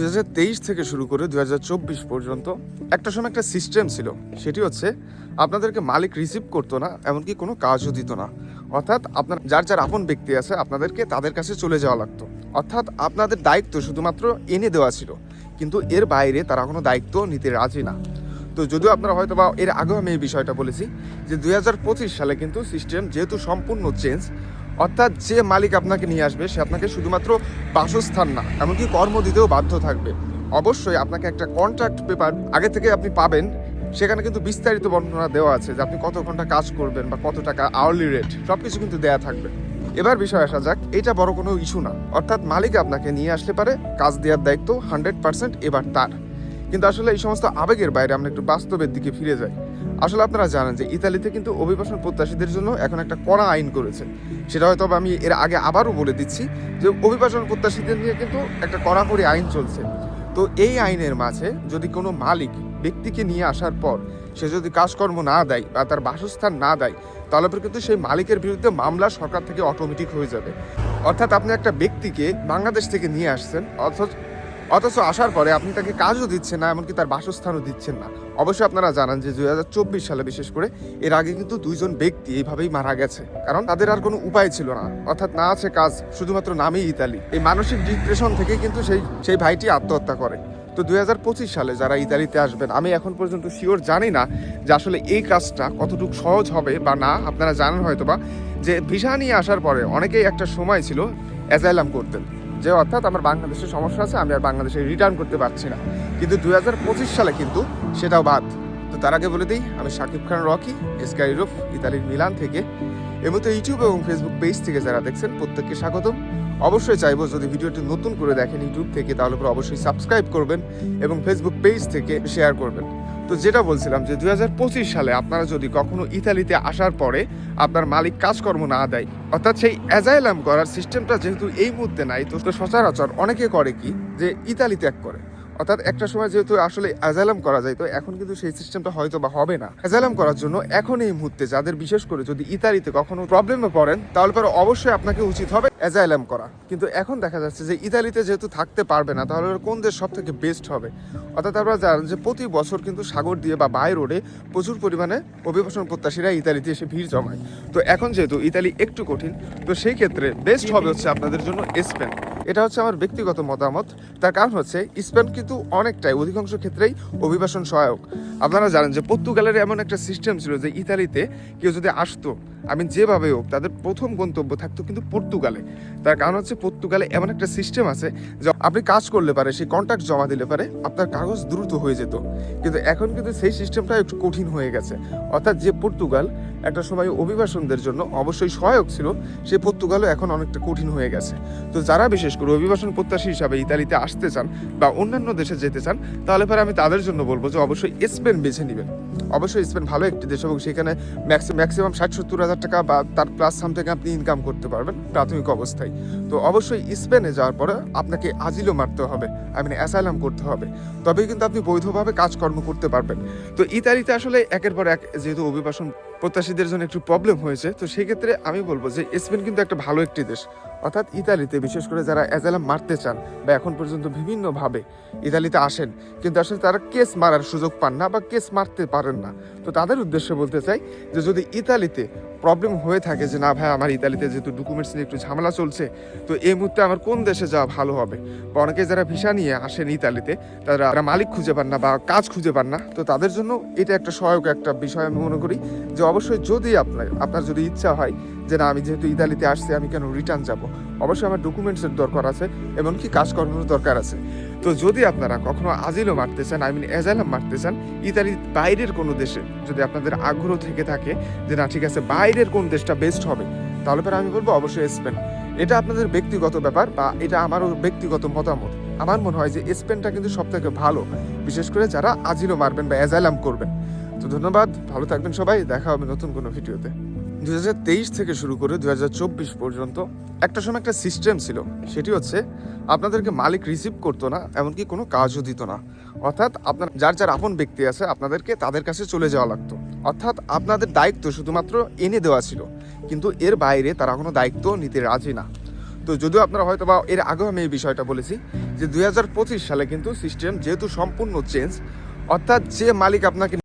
দু হাজার তেইশ থেকে শুরু করে দুই হাজার চব্বিশ পর্যন্ত একটা সময় একটা সিস্টেম ছিল। সেটি হচ্ছে আপনাদেরকে মালিক রিসিভ করতো না, এমনকি কোনো কাজও দিত না। অর্থাৎ আপনার যার যার আপন ব্যক্তি আছে, আপনাদেরকে তাদের কাছে চলে যাওয়া লাগতো। অর্থাৎ আপনাদের দায়িত্ব শুধুমাত্র এনে দেওয়া ছিল, কিন্তু এর বাইরে তারা কোনো দায়িত্ব নিতে রাজি না। তো যদিও আপনারা হয়তো বা এর আগেও আমি এই বিষয়টা বলেছি যে দুই হাজার পঁচিশ সালে কিন্তু সিস্টেম যেহেতু সম্পূর্ণ চেঞ্জ অর্থাৎ যে মালিক আপনাকে নিয়ে আসবে, সে আপনাকে শুধুমাত্র বাসস্থান না, এমনকি কর্ম দিতেও বাধ্য থাকবে। অবশ্যই আপনাকে একটা কন্ট্রাক্ট পেপার আগে থেকে আপনি পাবেন, সেখানে কিন্তু বিস্তারিত বর্ণনা দেওয়া আছে যে আপনি কত ঘণ্টা কাজ করবেন বা কত টাকা আওয়ারলি রেট সব কিছু কিন্তু দেয়া থাকবে। এবার বিষয় আসা যাক, এটা বড় কোনো ইস্যু না। অর্থাৎ মালিক আপনাকে নিয়ে আসলে পারে, কাজ দেওয়ার দায়িত্ব হান্ড্রেড পার্সেন্ট এবার তার। কিন্তু আসলে এই সমস্ত আবেগের বাইরে আমরা একটু বাস্তবের দিকে ফিরে যাই। আসলে আপনারা জানেন যে ইতালিতে কিন্তু অভিবাসন প্রত্যাশীদের জন্য এখন একটা কড়া আইন করেছে। সেটা হয়তো আমি এর আগে আবারও বলে দিচ্ছি যে অভিবাসন প্রত্যাশীদের নিয়ে কিন্তু একটা কড়াকড়ি আইন চলছে। তো এই আইনের মাঝে যদি কোনো মালিক ব্যক্তিকে নিয়ে আসার পর সে যদি কাজকর্ম না দেয় বা তার বাসস্থান না দেয়, তাহলে কিন্তু সেই মালিকের বিরুদ্ধে মামলা সরকার থেকে অটোমেটিক হয়ে যাবে। অর্থাৎ আপনি একটা ব্যক্তিকে বাংলাদেশ থেকে নিয়ে আসছেন, অথচ অথচ আসার পরে আপনি তাকে কাজও দিচ্ছেন না, এমনকি তার বাসস্থানও দিচ্ছেন না। অবশ্যই আপনারা জানান যে দু হাজার চব্বিশ সালে, বিশেষ করে, এর আগে কিন্তু দুইজন ব্যক্তি এইভাবেই মারা গেছে। কারণ তাদের আর কোনো উপায় ছিল না। অর্থাৎ না আছে কাজ, শুধুমাত্র নামেই ইতালি। এই মানসিক ডিপ্রেশন থেকে কিন্তু সেই সেই ভাইটি আত্মহত্যা করে। তো দুই হাজার পঁচিশ সালে যারা ইতালিতে আসবেন, আমি এখন পর্যন্ত শিওর জানি না যে আসলে এই কাজটা কতটুকু সহজ হবে বা না। আপনারা জানেন হয়তো বা যে ভিসা নিয়ে আসার পরে অনেকেই একটা সময় ছিল অ্যাজাইলাম করতেন। যে অর্থাৎ আমার বাংলাদেশের সমস্যা আছে, আমি আর বাংলাদেশে রিটার্ন করতে পারছি না। কিন্তু দু হাজার পঁচিশ সালে কিন্তু সেটাও বাদ। তো তার আগে বলে দিই, আমি Shakib Khan, Rocky sky roof ইতালির মিলান থেকে। এর ইউটিউব এবং ফেসবুক পেজ থেকে যারা দেখছেন, প্রত্যেককে স্বাগতম। অবশ্যই চাইব যদি ভিডিওটি নতুন করে দেখেন ইউটিউব থেকে, তাহলে অবশ্যই সাবস্ক্রাইব করবেন এবং ফেসবুক পেজ থেকে শেয়ার করবেন। তো যেটা বলছিলাম যে দুই হাজার পঁচিশ সালে আপনারা যদি কখনো ইতালিতে আসার পরে আপনার মালিক কাজকর্ম না দেয়, অর্থাৎ সেই অ্যাজাইলাম করার সিস্টেমটা যেহেতু এই মুহূর্তে নাই তো তো সচরাচর অনেকে করে কি যে ইতালি ত্যাগ করে। অর্থাৎ একটা সময় যেহেতু আসলে অ্যাজাইলাম করা যায়, তো এখন কিন্তু সেই সিস্টেমটা হয়তো বা হবে না। অ্যাজাইলাম করার জন্য এখন এই মুহূর্তে যাদের বিশেষ করে যদি ইতালিতে কখনো প্রবলেমে পড়েন, তাহলে পরে অবশ্যই আপনাকে উচিত হবে অ্যাজাইলাম করা। কিন্তু এখন দেখা যাচ্ছে যে ইতালিতে যেহেতু থাকতে পারবে না, তাহলে কোন দেশ সব থেকে বেস্ট হবে? অর্থাৎ আপনারা জানেন যে প্রতি বছর কিন্তু সাগর দিয়ে বা বাই রোডে প্রচুর পরিমাণে অভিবাসন প্রত্যাশীরা ইতালিতে এসে ভিড় জমায়। তো এখন যেহেতু ইতালি একটু কঠিন, তো সেই ক্ষেত্রে বেস্ট হবে হচ্ছে আপনাদের জন্য স্পেন। এটা হচ্ছে আমার ব্যক্তিগত মতামত। তার কারণ হচ্ছে স্পেন কিন্তু অনেকটাই, অধিকাংশ ক্ষেত্রেই অভিবাসন সহায়ক। আপনারা জানেন যে, পর্তুগালের এমন একটা সিস্টেম ছিল যে, ইতালিতে কেউ যদি আসতো আমি যেভাবে হোক, তাদের প্রথম গন্তব্য থাকতো কিন্তু পর্তুগালে। তার কারণ হচ্ছে পর্তুগালে এমন একটা সিস্টেম আছে যে আপনি কাজ করলে পারে, সেই কন্ট্রাক্ট জমা দিলে পারে, আপনার কাগজ দ্রুত হয়ে যেত। কিন্তু এখন কিন্তু সেই সিস্টেমটা একটু কঠিন হয়ে গেছে। অর্থাৎ যে পর্তুগাল একটা সময় অভিবাসনদের জন্য অবশ্যই সহায়ক ছিল, সে পর্তুগালও এখন অনেকটা কঠিন হয়ে গেছে। তো যারা বিশেষ করে অভিবাসন প্রত্যাশী হিসাবে ইতালিতে আসতে চান বা অন্যান্য দেশে যেতে চান, তাহলে পরে আমি তাদের জন্য বলব যে অবশ্যই স্পেন বেছে নেবেন। অবশ্যই স্পেন ভালো একটি দেশ এবং সেখানে ম্যাক্সিমাম ষাট সত্তর হাজার টাকা বা তার প্লাস সামথিং আপনি ইনকাম করতে পারবেন প্রাথমিক অবস্থায়। তো অবশ্যই স্পেনে যাওয়ার পরে আপনাকে আজিলও মারতে হবে আই মিন অ্যাসাইলাম করতে হবে। তবেই কিন্তু আপনি বৈধভাবে কাজকর্ম করতে পারবেন। তো ইতালিতে আসলে একের পর এক যেহেতু অভিবাসন প্রত্যাশীদের জন্য একটু প্রবলেম হয়েছে। তো সেক্ষেত্রে আমি বলব যে স্পেন কিন্তু একটা ভালো একটি দেশ। অর্থাৎ ইতালিতে, বিশেষ করে যারা অ্যাজালাম মারতে চান বা এখন পর্যন্ত বিভিন্নভাবে ইতালিতে আসেন, কিন্তু আসলে তারা কেস মারার সুযোগ পান না বা কেস মারতে পারেন না। তো তাদের উদ্দেশ্যে বলতে চাই যে যদি ইতালিতে প্রবলেম হয়ে থাকে যে, না ভাই, আমার ইতালিতে যেহেতু ডকুমেন্টস নিয়ে একটু ঝামেলা চলছে, তো এই মুহূর্তে আমার কোন দেশে যাওয়া ভালো হবে? বা অনেকে যারা ভিসা নিয়ে আসেন ইতালিতে, তারা মালিক খুঁজে পান না বা কাজ খুঁজে পান না, তো তাদের জন্য এটা একটা সহায়ক একটা বিষয় আমি মনে করি যে, অবশ্যই যদি আপনার আপনার যদি ইচ্ছা হয় যে, না, আমি যেহেতু ইতালিতে আসছি, আমি কেন রিটার্ন যাব? অবশ্যই আমার ডকুমেন্টসের দরকার আছে, এমনকি কাজকর্মের দরকার আছে। তো যদি আপনারা কখনো আজিলও মারতে চান আই মিন অ্যাজাইলাম মারতে চান, ইতালির বাইরের কোনো দেশে যদি আপনাদের আগ্রহ থেকে থাকে যে না, ঠিক আছে, বাইরের কোন দেশটা বেস্ট হবে, তাহলে পরে আমি বলব অবশ্যই স্পেন। এটা আপনাদের ব্যক্তিগত ব্যাপার বা এটা আমারও ব্যক্তিগত মতামত। আমার মনে হয় যে স্পেনটা কিন্তু সব থেকে ভালো, বিশেষ করে যারা আজিলও মারবেন বা অ্যাজাইলাম করবেন। তো ধন্যবাদ, ভালো থাকবেন সবাই, দেখা হবে নতুন কোনো ভিডিওতে। দুই হাজার তেইশ থেকে শুরু করে দুই হাজার চব্বিশ পর্যন্ত একটা সময় একটা সিস্টেম ছিল। সেটি হচ্ছে আপনাদেরকে মালিক রিসিভ করতো না, এমনকি কোনো কাজও দিত না। অর্থাৎ আপনার যার যার আপন ব্যক্তি আছে, আপনাদেরকে তাদের কাছে চলে যাওয়া লাগতো। অর্থাৎ আপনাদের দায়িত্ব শুধুমাত্র এনে দেওয়া ছিল, কিন্তু এর বাইরে তারা কোনো দায়িত্ব নিতে রাজি না। তো যদিও আপনারা হয়তো বা এর আগেও আমি এই বিষয়টা বলেছি যে দুই হাজার পঁচিশ সালে কিন্তু সিস্টেম যেহেতু সম্পূর্ণ চেঞ্জ, অর্থাৎ যে মালিক আপনাকে